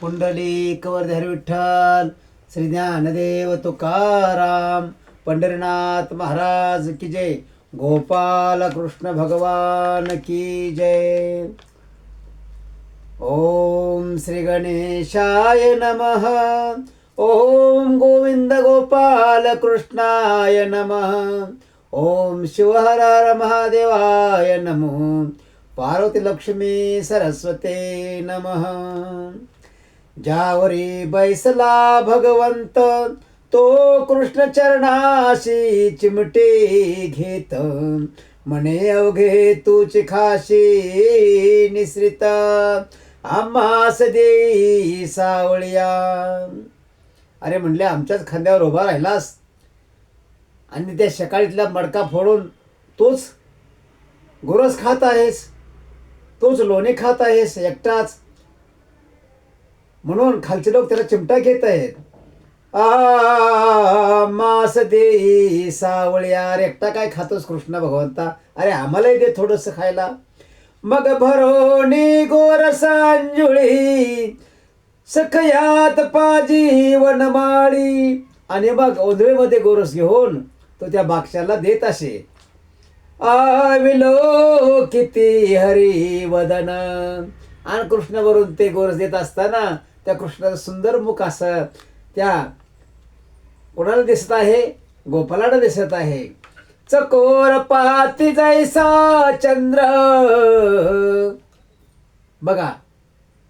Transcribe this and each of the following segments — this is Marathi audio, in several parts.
पुंडलिक वर्धर विठ्ठल श्री ज्ञानदेव तुकाराम पंढरीनाथ महाराज की जय. गोपाल कृष्ण भगवान की जय. ओम श्री गणेशाय नमः. ओम गोविंद गोपाल कृष्णाय नमः. ओम शिवहर महादेवाय नमो. पार्वती लक्ष्मी सरस्वते नमः. ज्यावरी बैसला भगवंत तो कृष्ण चरणाशी चिमटे घेत. म्हणे अवघे तूच खाशी निसृत. आम्हास देई सावळ्या. अरे म्हणले आमच्याच खांद्यावर उभा राहिलास? आणि त्या सकाळीतला मडका फोडून तूच गोरस खात आहेस? तूच लोणी खात आहेस एकटाच? म्हणून खालचे लोक त्याला चिमटा घेत आहेत. आ मास दे सावळ्या अरे एकटा काय खातोस कृष्ण भगवंता? अरे आम्हालाही दे थोडस खायला. मग भरोनी गोरसांजुळी सखयात पाजी वनमाळी. आणि मग ओंधळीमध्ये गोरस घेऊन तो त्या बाक्षाला देत असे. आविलो किती हरी वदन. आणि कृष्णावरून ते गोरस देत असताना त्या कृष्णाचं सुंदर मुख असं त्या कोणाला दिसत आहे? गोपालाला दिसत आहे. चकोर पाती जैसा चंद्र. बघा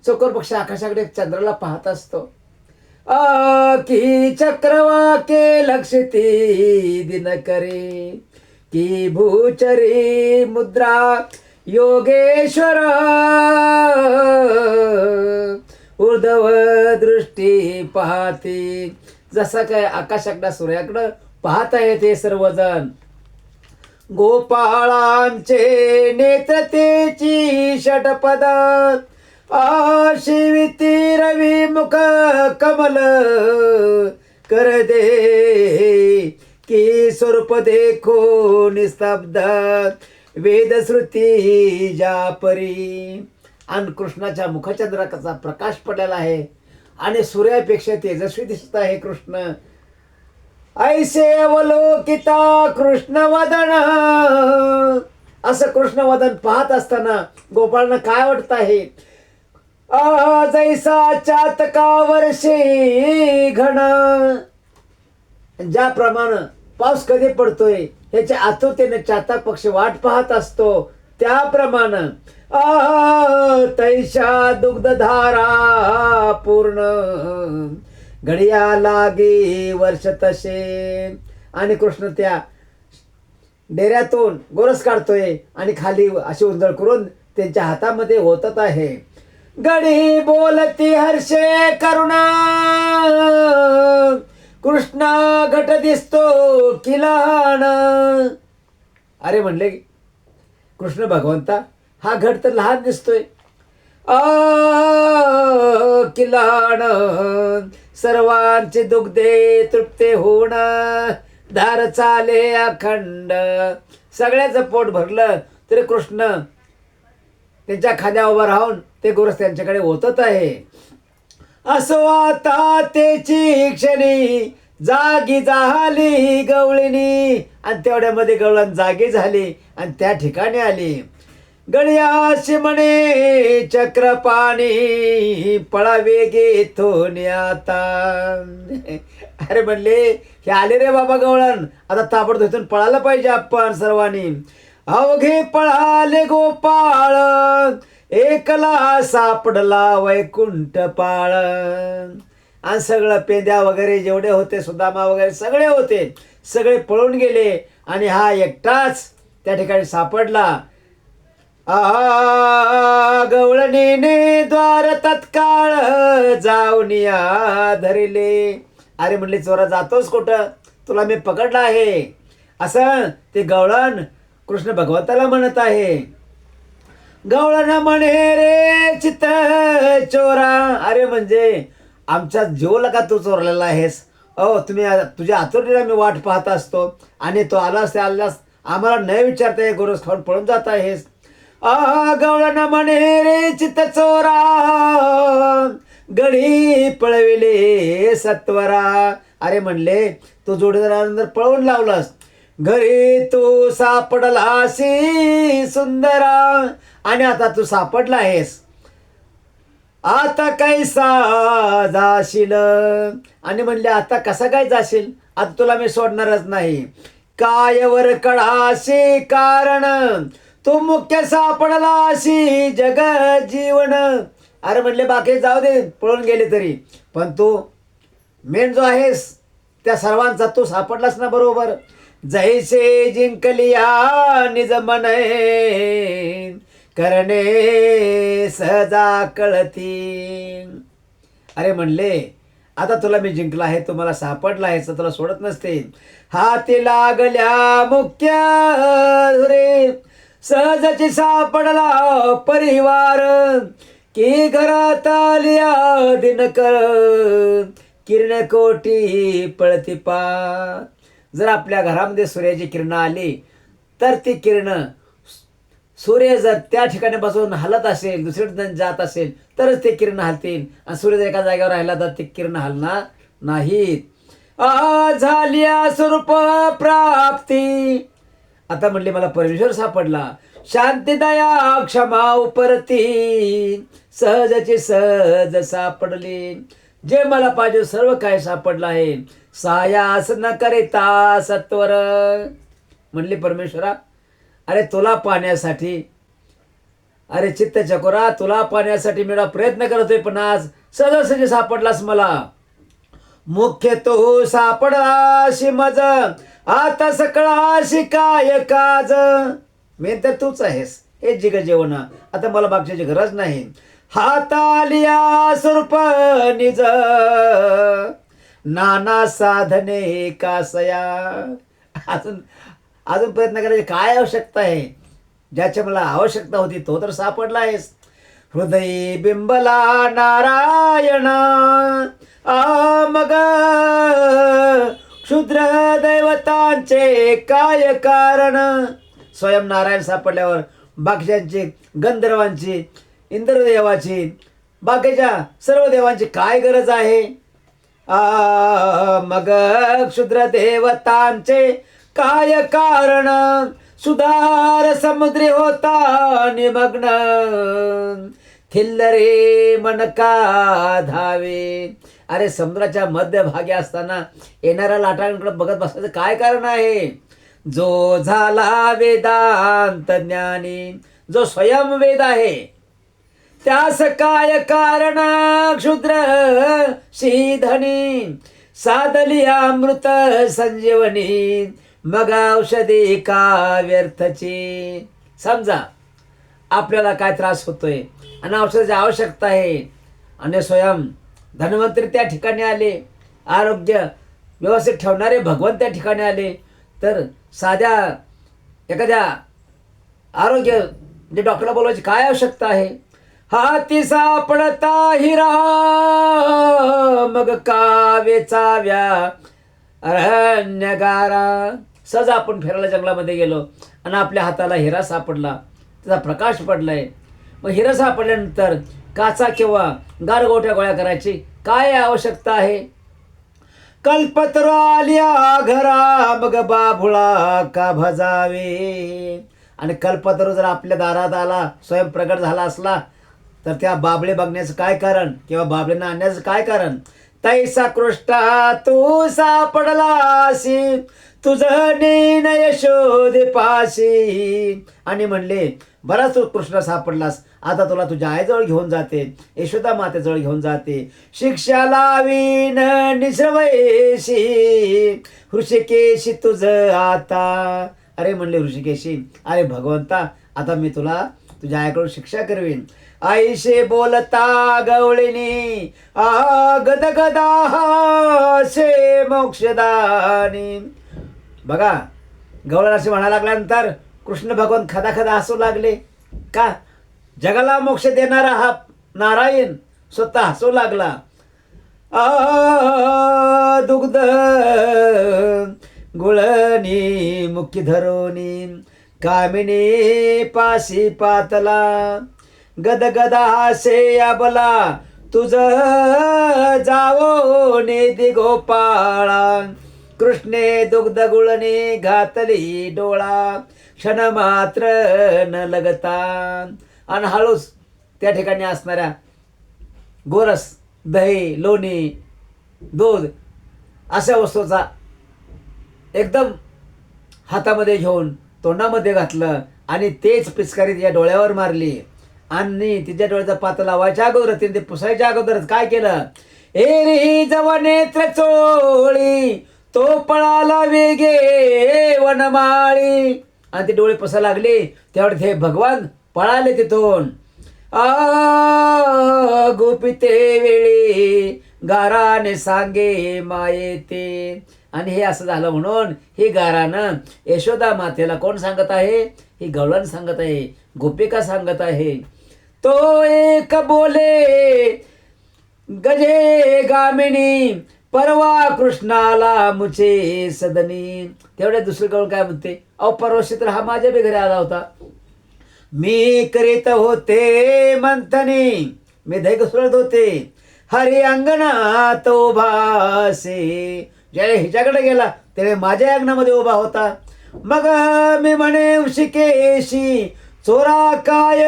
चकोर पक्ष आकाशाकडे चंद्राला पाहत असतो. की चक्रवाके लक्षती दिन करे की भूचरी मुद्रा योगेश्वर. उर्धव दृष्टी पाहते. जसा काय आकाशाकडं सूर्याकडं पाहत आहे ते सर्वजण. गोपाळांचे नेत्रतेची षटपद. आशिविती रवी मुख कमल. कर दे की स्वरूप देखो निस्तब्ध वेदश्रुती जापरी. आणि कृष्णाच्या मुखचंद्राचा प्रकाश पडलेला आहे. आणि सूर्यापेक्षा तेजस्वी दिसत आहे कृष्ण. ऐसे अवलोकिता कृष्ण वदन असं कृष्ण वदन पाहत असताना गोपाळना काय वाटत आहे? जैसा चातका वर्षी घण ज्याप्रमाणे पाऊस कधी पडतोय ह्याच्या आतुरतेने चातक पक्ष वाट पाहत असतो. त्याप्रमाणे तैशा दुग्धधारा पूर्ण. घडिया लागे वर्ष तसे. आणि कृष्ण त्या डेऱ्यातून गोरस काढतोय आणि खाली अशी उंजळ करून त्यांच्या हातामध्ये होतत आहे. गडी बोलती हर्षे करुणा. कृष्णा घट दिसतो किलाण अरे म्हणले कृष्ण भगवंता हा घट तर लहान दिसतोय. आ किलाण सर्वांचे दुग्धे तृप्ते होण धार चाले अखंड. सगळ्याचं पोट भरलं तरी कृष्ण त्यांच्या खाद्या उभं राहून ते गोरस त्यांच्याकडे होतच आहे. असो आता त्याची क्षणी जागी झाली गवळीनी आणि तेवढ्यामध्ये गवळण जागी झाली आणि त्या ठिकाणी आली. गळ्याशी म्हणे चक्रपाणी पळावे घेथून आता. अरे म्हणले हे आले रे बाबा गवळण. आता ताबड धुतून पळायला पाहिजे आपण सर्वांनी. अवघे पळाले गोपाळ एकला सापडला वैकुंठ पाळ. आणि सगळं पेंद्या वगैरे जेवढे होते सुदामा वगैरे सगळे होते सगळे पळून गेले. आणि हा एकटाच त्या ठिकाणी सापडला. आहा गवळणीने द्वार तत्काळ जाऊनिया धरिले. अरे म्हणले चोरा जातोस कुठं? तुला मी पकडला आहे. असं ते गवळण कृष्ण भगवंताला म्हणत आहे. गवळण म्हणे रे चित्त चोरा. अरे म्हणजे आमच्या जीवला का तू चोरलेला आहेस? अहो तुम्ही तुझ्या आतुरतेला मी वाट पाहत असतो. आणि तो आलास ते आलास आम्हाला न विचारता गोरस खाऊन पळून जात आहेस. आ गवळण म्हणे रे चित्त चोरा. गडी पळविले सत्वरा. अरे म्हणले तू जोडीदारानंतर पळवून लावलास. घरी तू सापडलासी सुंदरा. आणि आता तू सापडला आहेस. आता कैसा जाशील? आणि म्हणले आता कसा काय जाशील? आता तुला मी सोडणारच नाही. कायवर कळाशी कारण. तू मुख्य सापडला अशी जग जीवन अरे म्हणले बाकी जाऊ दे पळून गेले तरी. पण तू मेन जो आहेस त्या सर्वांचा तू सापडलास ना बरोबर. जैसे जिंकलिया निज मन करणे सहजा कळती अरे म्हणले आता तुला मी जिंकला आहे तू मला सापडला आहे तुला सोडत नसते. हाती लागल्या मुख्य रे सहजची सापडला परिवार. की घरात आलिया दिनकर किरण कोटी पळती पा. जर आपल्या घरामध्ये सूर्याची किरणं आली तर ती किरणं सूर्य जर त्या ठिकाणी बसून हलत असेल दुसरीकडे जात असेल तरच ते किरण हलतील. आणि सूर्य जर एका जागेवर राहिला तर ते किरण हलणार नाहीत. झाली झाल्या स्वरूप प्राप्ती. आता म्हणले मला परमेश्वर सापडला. शांतीदया क्षमा उपरती. सहजची सहज सापडली. जे मला पाहिजे सर्व काय सापडलं आहे. सायास न करिता सत्वर म्हणले परमेश्वरा अरे तुला पाहण्यासाठी अरे चित्त चकोरा तुला पाहण्यासाठी मी प्रयत्न करतोय पण आज सहजासहजी सापडलास मला. मुख्य तो सापडाशी मज. आता सकळाशी काय काज? मेन तर तूच आहेस. हे जिग जेवण. आता मला मागच्याची गरज नाही. हातालिया स्वरूप निज. नाना साधने कासया. अजून अजून प्रयत्न करायची काय आवश्यकता आहे? ज्याची मला आवश्यकता होती तो तर सापडला आहेस. हृदय बिंबला नारायण आ मग क्षुद्र दैवतांचे काय कारण स्वयं नारायण सापडल्यावर बाकीच्यांची गंधर्वांची इंद्रदेवाची बाकीच्या सर्व देवांची काय गरज आहे आ मग क्षुद्र देवतांचे काय कारण सुधार समुद्री होता निमग्न खिल्लरे मन का धावे. अरे समुद्राच्या मध्यभागी असताना येणाऱ्या लाटांकडे बघत बसण्याचं काय कारण आहे? जो झाला वेदांत ज्ञानी जो स्वयं वेद आहे त्यास काय कारण? क्षुद्र श्रीधनी साधली अमृत संजीवनी मग औषधी का व्यर्थची? समजा. आपल्याला काय त्रास होतोय? आणि औषधाची आवश्यकता आहे. आणि स्वयं धन्वंतरी त्या ठिकाणी आले. आरोग्य व्यवस्थित ठेवणारे भगवंत त्या ठिकाणी आले. तर साध्या एखाद्या आरोग्य म्हणजे डॉक्टरला बोलवायची काय आवश्यकता आहे? हाती सापडता हिरा मग कावेचा व्या अरण्यगारा. सहज आपण फिरायला जंगलामध्ये गेलो आणि आपल्या हाताला हिरा सापडला. त्याचा प्रकाश पडलाय. मग हिरा सापडल्यानंतर काचा किंवा गारगोट्या गोळ्या करायची काय आवश्यकता आहे? कल्पत्र आल्या घरा मग बाबुळा का भजावे? आणि कल्पतरू जर आपल्या दारात आला स्वयं प्रगट झाला असला तर त्या बाबळे बघण्याचं काय कारण? किंवा बाबळेंना आणण्याचं काय कारण? तैसा कृष्टा तू सापडलासी तुझं नेन शोध पाशी आणि म्हणले बराच तू कृष्ण सापडलास आता तुला तुझ्या आईजवळ घेऊन जाते यशोदा मातेजवळ घेऊन जाते. शिक्षा लावीन निश्रवयशी ऋषिकेशी तुझं आता. अरे म्हणले ऋषिकेशी अरे भगवंता आता मी तुला तुझ्या आईकडून शिक्षा करवीन आईशे बोलता गवळीनी. आ गद गदा शे मोक्षदानी. बघा गवळण असे म्हणा लागल्यानंतर कृष्ण भगवान खदा खदा हसू लागले. का? जगाला मोक्ष देणारा हा नारायण स्वतः हसू लागला. आ दुग्ध गुळणी मुखी धरोनी. कामिनी पाशी पातला. गदगदा से अबला तुझ जावो नेदी गोपाळा. कृष्णे दुग्ध गुळणे घातली डोळा क्षण मात्र न लगता. आणि हळूस त्या ठिकाणी असणाऱ्या गोरस दही लोणी दूध अशा वस्तूचा एकदम हातामध्ये घेऊन तोंडामध्ये घातलं आणि तेच पिचकारीत या डोळ्यावर मारली. आणि तिच्या डोळ्याचा पात लावायच्या अगोदर तिने ते पुसायच्या अगोदरच काय केलं? एरी जव नेत्र चोळी तो पळाला वेगे वनमाळी. आणि ते डोळे पुसायला लागले. तेवढे ते भगवान पळाले तिथून. आ गोपिते वेळी गाराने सांगे माये ते. आणि हे असं झालं म्हणून ही गारानं यशोदा मातेला कोण सांगत आहे? ही गवळण सांगत आहे गोपिका सांगत आहे. तो एक बोले गजे गामिनी परवा कृष्णाला मुचे सदनी. तेवढ्या दुसरीकडून काय म्हणते? अहो परवा तर हा माझ्या बी घरी आला होता. मी करीत होते मंथनी मी दैक सुरत होते. हरी अंगणात उभासे ज्याने हिच्याकडे गेला त्याने माझ्या अंगणामध्ये उभा होता. मग मी म्हणे शिकेशी चोरा काय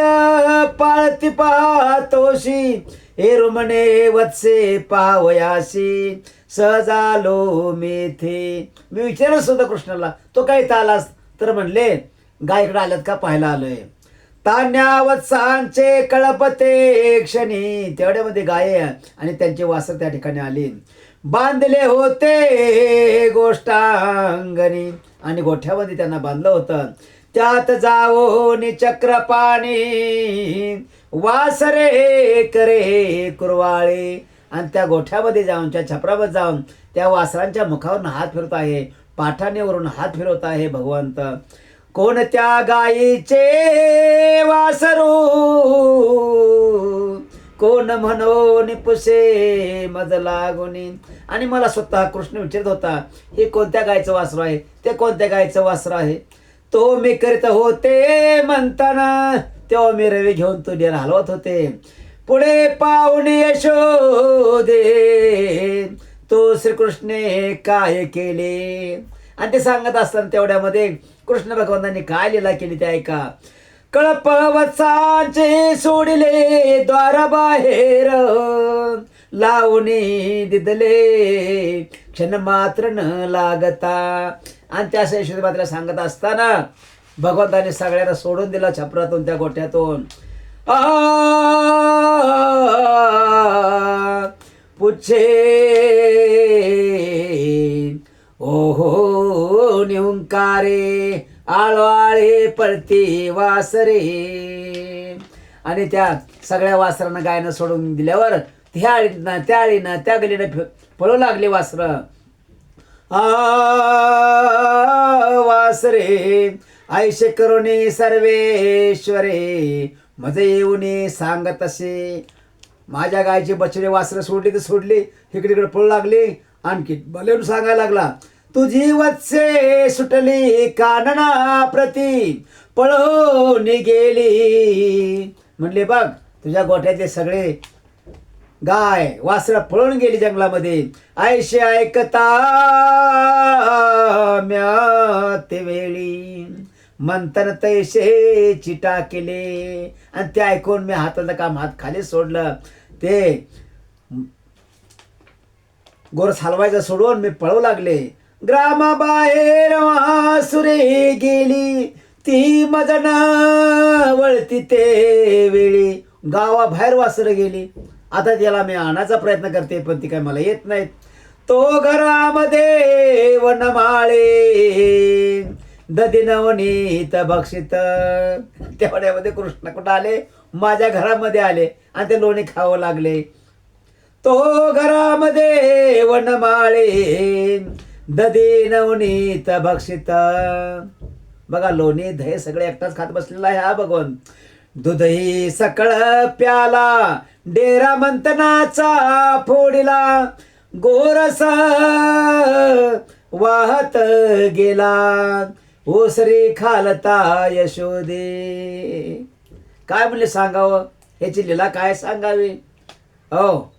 पाळती पाहतोशी. हे रुमणे वत्से पावयाशी. सहजालो मेथे मी विचारत सुद्धा कृष्णाला तो काय इथं आलास? तर म्हणले गायकडे आल्यात का पाहायला आलोय? तान्या वत्सांचे कळपते क्षणी. तेवढ्यामध्ये गाय आणि त्यांचे वासर त्या ठिकाणी आली. बांधले होते गोष्टांगणी. आणि गोठ्यामध्ये त्यांना बांधलं होतं. त्यात जावो चक्र पाणी वासरे करे कुरवाळे. आणि त्या गोठ्यामध्ये जाऊन त्या छपरावर जाऊन त्या वासरांच्या मुखावरून हात फिरत आहे. पाठाणेवरून हात फिरवत आहे भगवंत. कोणत्या गायीचे वासरू कोण म्हणो निपुसे मज लागुनी? आणि मला स्वतः कृष्ण विचारत होता हे कोणत्या गायचं वासरू आहे? ते कोणत्या गायचं वासरू आहे? तो मी करीत होते म्हणताना तेव्हा मी रवी घेऊन तो हलवत होते. पुढे पाहुणे यशोदे तो श्रीकृष्णे काय केले? आणि ते सांगत असताना तेवढ्यामध्ये कृष्ण भगवंतांनी काय लिला केली ते ऐका. कळपवसाचे सोडले द्वारा बाहेर लावणी दिदले क्षण मात्र न लागता. आणि त्या यशोदी मात्र सांगत असताना भगवंताने सगळ्यांना सोडून दिला छपरातून त्या गोठ्यातून. आ पुच्छे. ओहो निहुंकारे. आळवाळे पळते वासरे आणि त्या सगळ्या वासरांना गायनं सोडून दिल्यावर त्या आळीनं त्या आळीनं त्या गलीनं पळू लागले वासर. आ वासरे आयुष्य करुणे सर्वेश्वरे. मज येऊन सांगत असे. माझ्या गायचे बछडे वासरं सोडली तर सोडली इकडे इकडे पळू लागली. आणखी बलेन सांगायला लागला. तुझी वत्से सुटली कानना प्रती पळून गेली. म्हणले बघ तुझ्या गोठ्यातले सगळे गाय वासर पळून गेली जंगलामध्ये. आयशे ऐकता म्या ते वेळी. मंथन तैसे चिटा केले. आणि ते ऐकून मी हाताचं काम हात खाली सोडलं. ते गोरस हलवायचं सोडून मी पळू लागले. ग्रामाबाहेर महासुरे गेली. ती मजन वळती ते वेळी. गावाबाहेर वासरं गेली. आता त्याला मी आणायचा प्रयत्न करते पण ती काय मला येत नाहीत. तो घरामध्ये वनमाळे. दधी नवनीत बक्षित तेवढ्यामध्ये कृष्ण कुठं आले? माझ्या घरामध्ये आले. आणि ते लोणी खावं लागले. तो घरामध्ये वनमाळे. दधी नवनीत भक्षित। बघा लोणी दहे सगळे एकटाच खात बसलेला आहे हा भगवान. दुधही सकळ प्याला डेरा मंथनाचा फोडीला गोरस वाहत गेला. ओसरी खालता यशोदे. काय म्हणले सांगावं? ह्याची लीला काय सांगावी? हो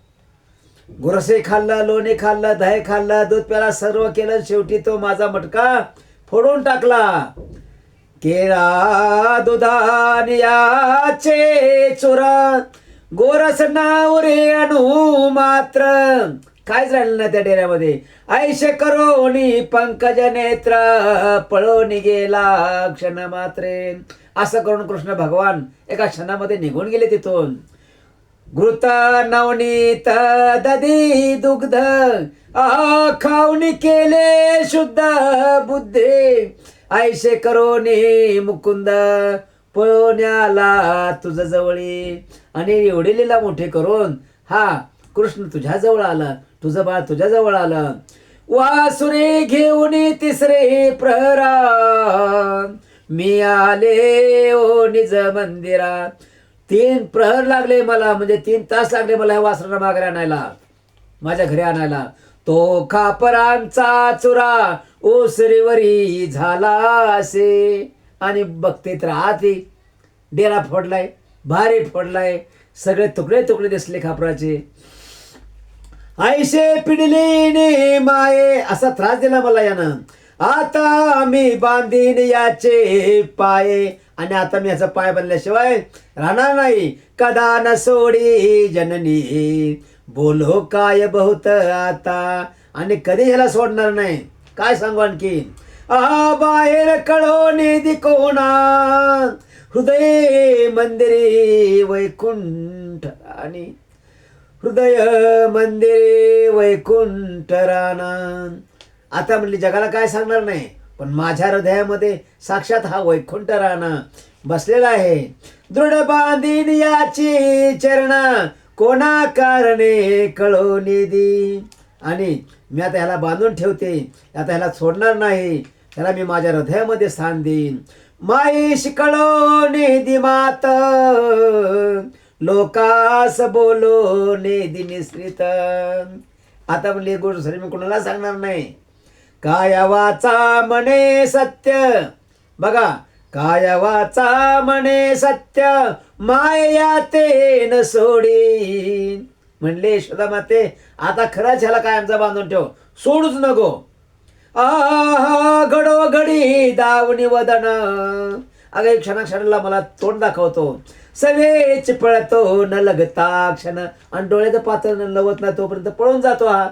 गुरसे खाल्लं लोणी खाल्लं दही खाल्लं दूध प्याला सर्व केलं. शेवटी तो माझा मटका फोडून टाकला. केळा दुधानियाचे चुरा गोरस नावरे अनु मात्र. कायच राहिलं ना त्या डेऱ्यामध्ये. ऐशे करोणी पंकज नेत्र पळून गेला क्षण मात्रे. असं करून कृष्ण भगवान एका क्षणामध्ये निघून गेले तिथून. घृत नवनीत दधी दुग्ध आ केले शुद्ध बुद्धे. ऐशे करोनी मुकुंद पळवण्याला तुझ जवळी. आणि एवढे लिला मोठे करून हा कृष्ण तुझ्या जवळ आला तुझं बाळ तुझ्या जवळ आलं. वासुरे घेऊन तिसरे प्रहरा. मी आले ओ निज मंदिरा. तीन प्रहर लागले मला म्हणजे तीन तास लागले मला या वासराला मागे आणायला माझ्या घरी आणायला. तो खापरांचा चुरा ओसरीवरी झाला असे. आणि बघते तर आती डेरा फोडलाय भारी फोडलाय सगळे तुकडे तुकडे दिसले खापराचे ऐशे पिडलीने माये असा त्रास दिला मला यानं. आता मी बांधीन याचे पाये. आणि आता मी याचा पाय बनल्याशिवाय राहणार नाही. कदा न सोडी जननी बोलो काय बहुत आता? आणि कधी ह्याला सोडणार नाही? काय सांगू आणखी? आ बाहेर कळो निधी कोणा? हृदय मंदिरे वैकुंठ आणि हृदय मंदिरे वैकुंठ राणा. आता म्हणली जगाला काय सांगणार नाही? पण माझ्या हृदयामध्ये साक्षात हा वैकुंठ राणा बसलेला आहे. दृढ बांधीन याची चरणा कोणा कारणे कळो निधी? आणि मी आता ह्याला बांधून ठेवते. आता ह्याला सोडणार नाही. त्याला मी माझ्या हृदयामध्ये स्थान देईन. माईश कळो निधी मात लोकास बोलो निधी निश्रित आता म्हणली गोष्ट मी कोणाला सांगणार नाही? काय वाचा म्हणे सत्य. बघा काय वाचा म्हणे सत्य माया ते न सोडी म्हणले यशोदा माते आता खरंच ह्याला काय आमचा बांधून ठेव. सोडूच नको. आहा घडो घडी दावणी वदन. अगं एक क्षणाक्षणाला मला तोंड दाखवतो. सवेच पळतो न लगता क्षण. आणि डोळ्याचं पात्र न लवत नाही तोपर्यंत पळून जातो हा.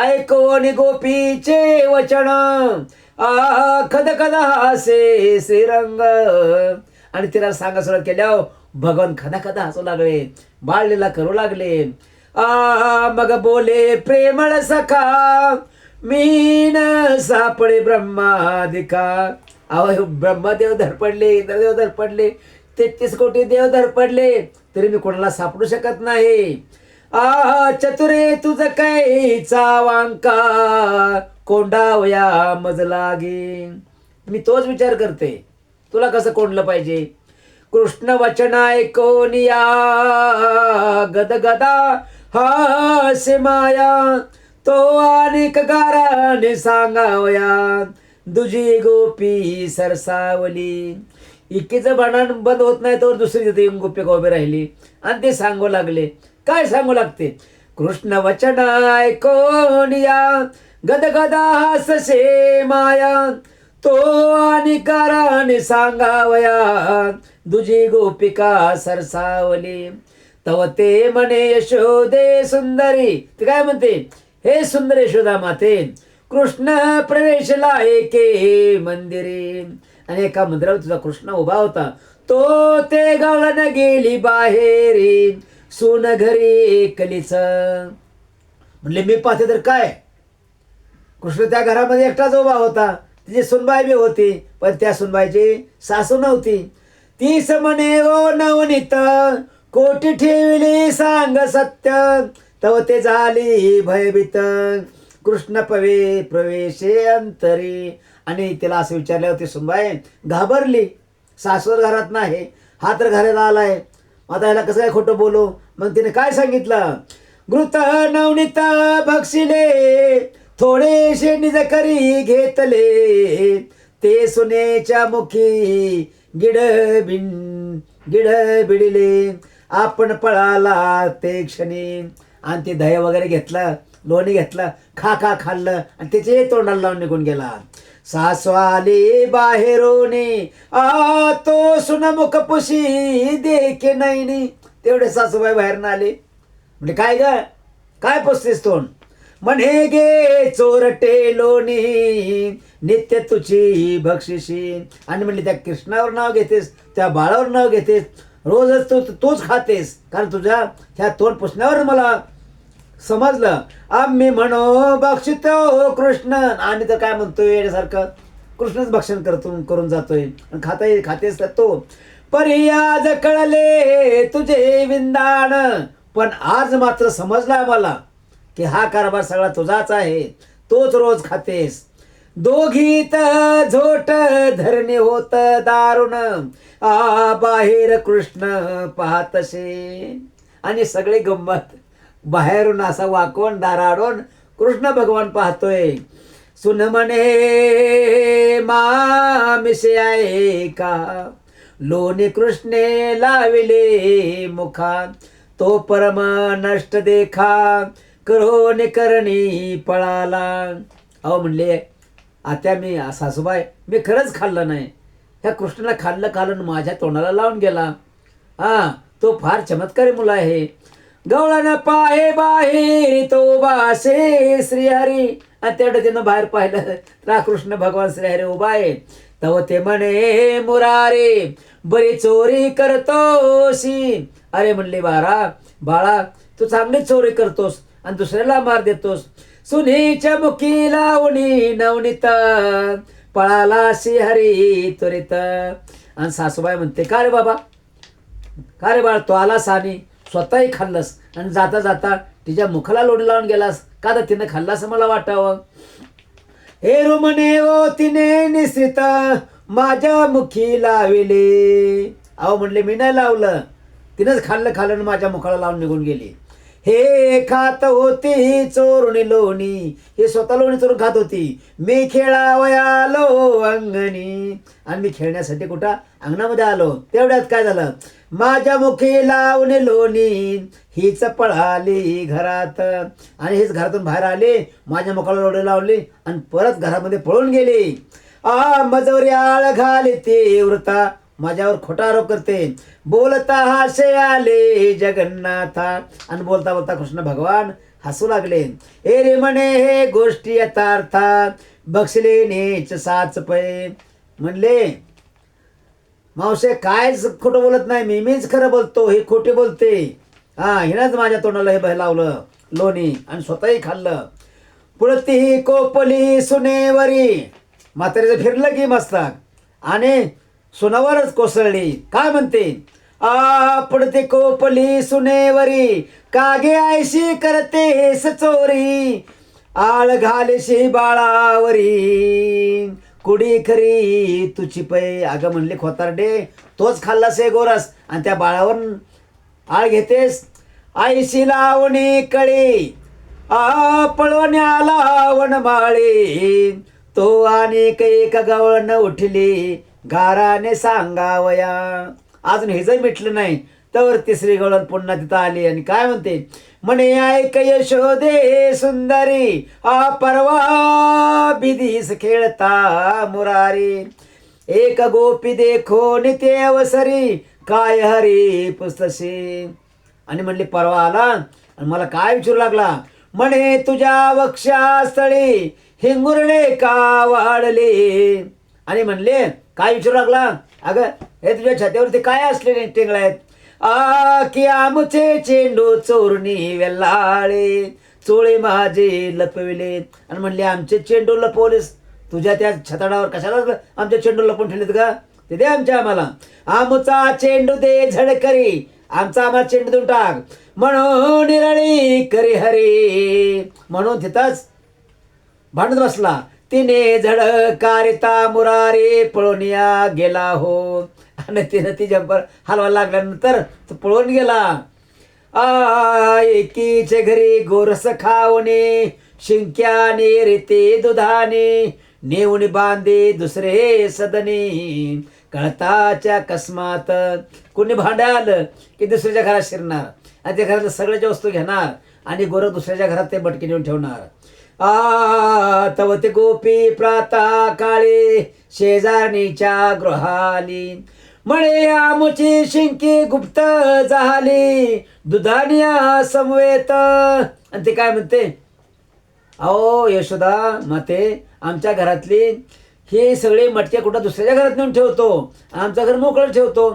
ऐकोन गोपीचे वचन. आ खद खद हासे श्रीरंग आणि तिला सांगा सुरुवात केल्यावर भगवान खद खद हसू लागले बाळलेला करू लागले. आ मग बोले प्रेमळ सखा मीन सापडे ब्रह्मादिका. अहो ब्रह्मदेव धडपडले इंद्रदेव धडपडले तेहतीस कोटी देव धडपडले तरी मी कोणाला सापडू शकत नाही. आहा चतुरे तुझ काय वांका कोंडावया मज लागे. मी तोच विचार करते. तुला कसं कोंडलं पाहिजे? कृष्ण वचन ऐकोनिया या. गदगदा हा माया. तो अनेक गाराने सांगावया. दुजी गोपी सरसावली. इकीचं भांडण बंद होत नाही तर दुसरी तिथे येऊन गोपी उभी राहिली? आणि ते सांगू लागले. काय सांगू लागते? कृष्ण वचन ऐकून गदगदा हससे माया. तो आणि काराने सांगावया. दुजी गोपिका सरसावली. तव ते म्हणे यशोदे सुंदरी. ते काय म्हणते? हे सुंदर यशोदा माते कृष्ण प्रवेशला एके मंदिरे. आणि एका मंदिरावर तुझा कृष्ण उभा होता. तो ते गवळण गेली बाहेरी. सोन घरी एकलीच म्हणले मी पाहते तर काय? कृष्ण त्या घरामध्ये एकटाच उभा होता. तिची सुनबाई बी होती पण त्या सुनबाईची सासू नव्हती. ती समने ओ नवनीत कोटी ठेवली सांग सत्य तव ते झाली भयभीत. कृष्ण पवे प्रवेशे अंतरी. आणि तिला असं विचारलं होते सुनबाई घाबरली? सासूर घरात नाही हा तर घराला आलाय. आता याला कसं काय खोटं बोलू? मग तिने काय सांगितलं? मृत नवनीत बक्षिले थोडेसे निज करी घेतले. ते सुनेच्या मुखी गिड बिन गिड आपण पळाला ते क्षणी. आणि ते दह्या वगैरे घेतलं लोणी घेतलं खा खा खाल्लं आणि त्याचे तोंडाला लावून निघून गेला. सासवाले बाहेरोने आ तो सुनमुख पुशी देखे नाही तेवढे सासूबाई बाहेर आले. म्हणजे काय ग? काय पुसतेस तोंड? म्हणे गे चोरटे लोणी नित्य तुझी बक्षिशी. आणि म्हणले त्या कृष्णावर नाव घेतेस त्या बाळावर नाव घेतेस रोजच तू तूच खातेस. कारण तुझ्या ह्या तोंड पुसण्यावर मला समजलं. आम्ही म्हणो बक्षितो कृष्ण. आणि तर काय म्हणतोय याच्यासारखं? कृष्णच भक्षण करतो करून जातोय. आणि खाता खातेस तर तो. परियाज कळले तुझे विंदाण. पण आज मात्र समजला मला की हा कारभार सगळा तुझाच आहे. तोच रोज खातेस. दोघीत झोट धरणे होत दारुण. आ बाहेर कृष्ण पाहतसे. आणि सगळे गंमत. बाहेरून असा वाकवून दाराडून कृष्ण भगवान पाहतोय. सुन म्हणे मामिसे आहे का? लोणी कृष्णे लाविले मुखा तो परम नष्ट देखा करोनी करणी पळाला. अहो म्हणले आता मी सासूबाई मी खरंच खाल्लं नाही. ह्या कृष्णाला खाल्लं खाल्लं माझ्या तोंडाला लावून गेला. हा तो फार चमत्कारी मुलं आहे. गवळण पाहे बाहेर तो बासे श्रीहरी. आणि तेवढं त्यानं बाहेर पाहिलं राकृष्ण भगवान श्रीहरी उभा आहे. तव ते म्हणे मुरारे बरी चोरी करतोसी. अरे म्हणले बारा बाळा तू चांगली चोरी करतोस आणि दुसऱ्याला मार देतोस. सुनीच्या मुखी लावणी नवनीत पळाला हरी त्वरित. आणि सासूबाई म्हणते का रे बाबा? का रे बाळ तो आलास आणि स्वतःही खाल्लंस आणि जाता जाता तिच्या मुखाला लोणी लावून गेलास? का तर तिनं खाल्लास मला वाटावं? हे रुमने ओ तिने निश्चित माझ्या मुखी लाविले. अहो म्हणले मी नाही लावलं. तिनंच खाल्लं खाल्लं माझ्या मुखाला लावून निघून गेली. हे खात होती चोरणी लोणी. हे स्वतः लोणी चोरून खात होती. मी खेळावया आलो अंगणी. आणि मी खेळण्यासाठी कुठं? अंगणामध्ये आलो. तेवढ्यात काय झालं? माझ्या मुखी लावणे लोणी. हीच पळाली घरात. आणि हेच घरातून बाहेर आले. माझ्या मुखाला लोणी लावली आणि परत घरामध्ये पळून गेली. आ मजवरी आळ घाली ते माझ्यावर खोटा आरोप करते. बोलता हासे आले जगन्नाथा. आणि बोलता बोलता कृष्ण भगवान हसू लागले. ए रे म्हणे हे गोष्टी यथार्था. बक्षले नेच साच पै म्हणले मावशे कायच खोटं बोलत नाही. मी मीच खरं बोलतो हे खोटे बोलते. हा हिनंच माझ्या तोंडाला हे बह लावलं. लोणी. आणि स्वतःही खाल्लं. पुढती कोपली सुनेवरी. म्हातारीचं फिरलं की मस्तक आणि सुनावरच कोसळली. काय म्हणते? आ पडते कोपली सुनेवरी. कागे आयशी करते हेस चोरी. आळ घालशी बाळावरी. कुडी खरी तुची पै. अगं म्हणले खोतारडे तोच खाल्लास हे गोरस. आणि त्या बाळावर आळ घेतेस. आईशी लावणी कळी. आ पळवण्याला बाळी तो आणि एक गवळण उठली गाराने सांगावया. अजून हेजही मिटलं नाही तर तिसरी गवळण पुन्हा तिथं आली आणि काय म्हणते? म्हणे ऐक यशोदे सुंदरी हा परवा बिदीस खेळता मुरारी. एक गोपी देखो निते अवसरी काय हरी पुस्तशी आणि म्हणले परवा आला. आणि मला काय विचारू लागला? म्हणे तुझ्या वक्षास्थळी हिंगुरणे का वाढले? आणि म्हणले काय विचारू लागला? अगं हे तुझ्या छात्यावरती काय असलेले टेंगळ आहेत? आ की आमचे चेंडू चोरणी वेल्लाळे चोळे माझे लपविले. आणि म्हणले आमचे चेंडू लपवलेस. तुझ्या त्या छताडावर कशाला आमचे चेंडू लपून ठेवलेत का ते दे आमच्या आम्हाला. आमचा चेंडू दे झडकरी. आमचा आम्हाला चेंडू देऊन टाक. म्हणून निराळी करी हरी. म्हणून तिथंच भांडत बसला. तिने झडकारिता मुरारी पळून या गेला हो. आणि तिनं ती जंपर हलवायला लागल्यानंतर तो पळून गेला. आ एकीचे घरी गोरस खावणे शिंक्याने रेते दुधाने नेऊन बांधे दुसरे सदने. कळताच्या कस्मात कुणी भांड्याल की दुसऱ्याच्या घरात शिरणार? आणि त्या घरातल्या सगळ्याच्या वस्तू घेणार आणि गोरख दुसऱ्याच्या घरात ते बटके नेऊन ठेवणार. आ तव ते गोपी प्राता काळे शेजारणीच्या गृहाली. म्हणे आमुची शिंकी गुप्त झाली दुधानिया समवेत. आणि ते काय म्हणते? अहो यशोदा माते आमच्या घरातली हे सगळे मटके कुठं दुसऱ्याच्या घरात नेऊन ठेवतो? आमचं घर मोकळं ठेवतो.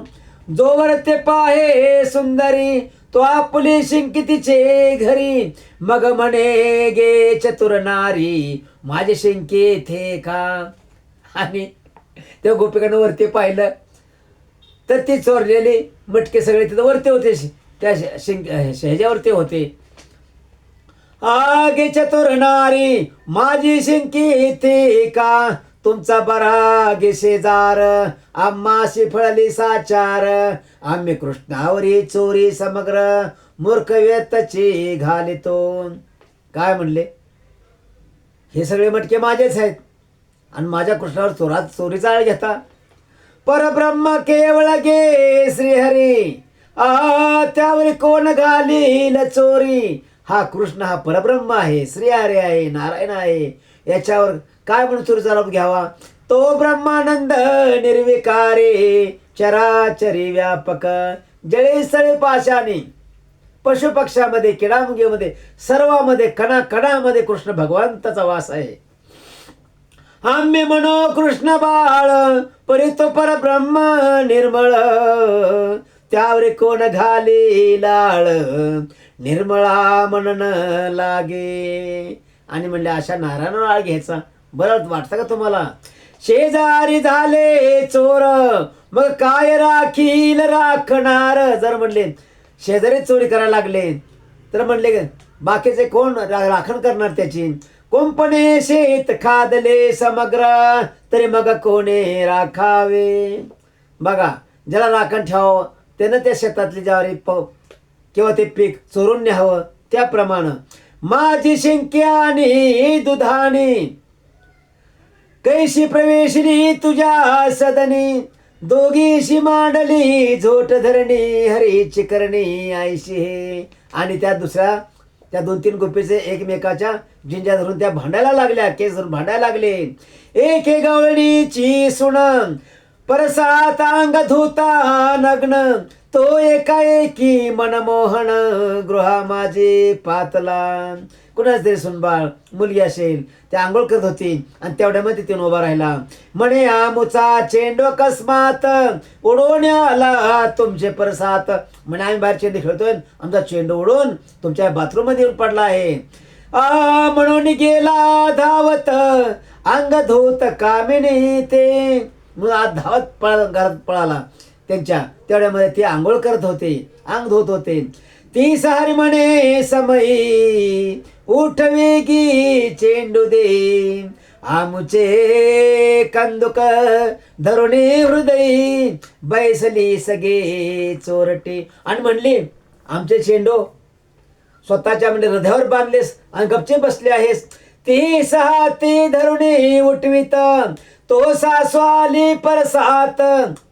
जोवर ते पाहे हे सुंदरी तो आपली शिंकितीचे घरी. मग म्हणे गे चतुर नारी माझे शिंके थे का? आणि त्या गोपिकानं वरती पाहिलं. तर ती चोरलेली मटके सगळे तिथं वरती होते. त्या शिंक ह्याच्यावरती होते. आगे चतुर नारी माझी शिंकी इथे का? तुमचा बरा गे शेजार आम्हा फळली साचार. आम्ही कृष्णावरी चोरी समग्र मूर्ख व्यतची घालितो काय म्हणले? हे सगळे मटके माझेच आहेत. आणि माझ्या कृष्णावर चोरा चोरीचा आळ घेता. परब्रह्म केवळ गे श्रीहरी. आ त्यावर कोण घालील चोरी? हा कृष्ण हा परब्रह्म आहे श्रीहरी आहे नारायण आहे. याच्यावर काय म्हणून सुरू झाला घ्यावा? तो ब्रह्मानंद निर्विकारे चराचरी व्यापक जळे स्थळे पाशाने पशुपक्षामध्ये किडामुगीमध्ये सर्वामध्ये कणा कणामध्ये कृष्ण भगवंताचा वास आहे. आम्ही म्हणो कृष्ण बाळ परितो परब्रह्म निर्मळ त्यावर कोण घाली लाळ निर्मळा म्हणन लागे. आणि म्हणले अशा नारायण आळ घ्यायचा? बरं वाटतं का तुम्हाला? शेजारी झाले चोर मग काय राखील राखणार? जर म्हणले शेजारी चोरी करायला लागले तर म्हणले बाकीचे कोण राखण करणार त्याची? कोंपणे शेत खादले समग्र तरी मग कोणे राखावे? बघा ज्याला राखण ठेवावं त्यानं त्या शेतातली ज्वारी प किंवा ते पीक चोरून न्यावं त्याप्रमाणे. माझी शिंक्यानी आणि दुधानी कैशी प्रवेशनी तुझ्या सदनी? दोघीशी मांडली झोट धरणी हरीची करणी आईशी हे. आणि त्या दुसऱ्या त्या दोन तीन गोपीचे एकमेकाच्या जिंजा धरून त्या भांडायला लागल्या केस धरून भांडायला लागले. एक गवळीची सुण परसात अंग धुता नग्न तो एकाएकी मनमोहन गृहा माझे पातला. कुणाच तरी सुनबाळ मुलगी असेल ते आंघोळ करत होती आणि तेवढ्यामध्ये तिथून उभा राहिला. म्हणे आमुचा चेंडू अकस्मात उडवून आला तुमचे परसात. म्हणे आम्ही बाहेर चेंडू खेळतोय आमचा चेंडू उडून तुमच्या बाथरूममध्ये येऊन पडला आहे. आ म्हणून गेला धावत अंग धूत कामिनी ते. मग आज धावत पळा घरात पळाला. त्यांच्या तेवढ्यामध्ये ते आंघोळ करत होते अंग धुत होते. ती सारी म्हणे समयी उठवेगी चेंडू दे. आमुचे कंदुक धरुणे हृदय बैसली सगे चोरटे. आणि म्हणली आमचे चेंडू स्वतःच्या म्हणजे हृदयावर बांधलेस आणि गपचे बसले आहेस. ती सहा ती धरुणे उठवित तो सासवाली परसात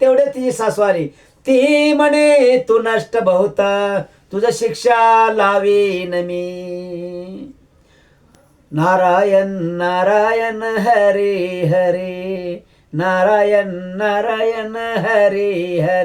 तेवढे ती सासवाली. ती म्हणे तू नष्ट बहुत. तुझं शिक्षा लावीन मी. नारायण नारायण हरे हरे. नारायण नारायण हरे हरे.